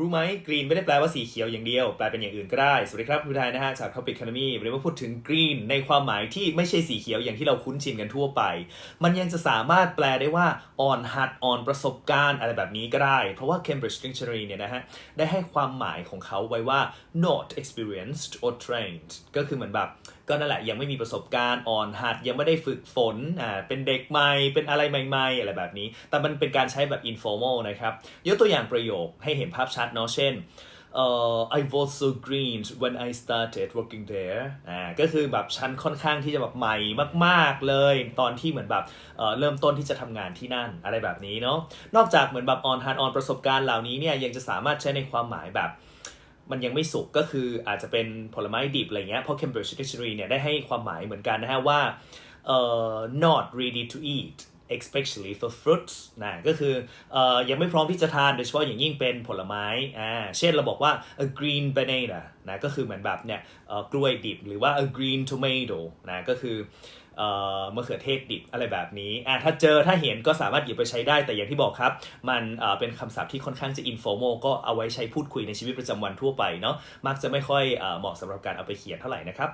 รู้ไหมกรีนไม่ได้แปลว่าสีเขียวอย่างเดียว แปลเป็นอย่างอื่นก็ได้ สวัสดีครับคุณไทยนะฮะ จาก Topic Economy วันนี้มาพูดถึงกรีนในความหมายที่ไม่ใช่สีเขียวอย่างที่เราคุ้นชินกันทั่วไป มันยังจะสามารถแปลได้ว่าอ่อนหัดอ่อนประสบการณ์อะไรแบบนี้ก็ได้ เพราะว่า Cambridge Dictionary เนี่ยนะฮะ ได้ให้ความหมายของเขาไว้ว่า not experienced or trained ก็คือเหมือนแบบก็นั่นแหละยังไม่มีประสบการณ์อ่อนหัดยังไม่ได้ฝึกฝนอ่าเป็นเด็กใหม่เป็นอะไรใหม่ๆอะไรแบบนี้ แต่มันเป็นการใช้แบบ informal นะครับยกตัวอย่างประโยคให้เห็นภาพชัดเนาะเช่น I was so green when I started working there อ่า ก็คือแบบฉันค่อนข้างที่จะแบบใหม่มาก ๆ เลย ตอนที่เหมือนแบบเเริ่มต้นที่จะทำงานที่นั่น อะไรแบบนี้เนาะ นอกจากเหมือนแบบ on hard on ประสบการณ์เหล่านี้เนี่ย ยังจะสามารถใช้ในความหมายแบบ มันยังไม่สุกก็คืออาจจะเป็นผลไม้ดิบอะไรเงี้ย เพราะ Cambridge Dictionary เนี่ยได้ให้ความหมายเหมือนกันนะฮะว่าเอ่อ not ready to eat especially for fruits นะก็คือเอ่อยังไม่พร้อมที่จะทานโดยเฉพาะอย่างยิ่งเป็นผลไม้อ่าเช่นเราบอกว่า a green banana นะก็คือเหมือนแบบเนี่ยเอ่อกล้วยดิบหรือว่า a green tomato นะก็คือเอ่อมะเขือเทศดิบอะไรแบบนี้อ่าถ้าเจอถ้าเห็นก็สามารถหยิบไปใช้ได้แต่อย่างที่บอกครับ มันเอ่อเป็นคำศัพท์ที่ค่อนข้างจะ informal ก็เอาไว้ใช้พูดคุยในชีวิตประจำวันทั่วไปเนาะมักจะไม่ค่อยเอ่อเหมาะสำหรับการเอาไปเขียนเท่าไหร่นะครับ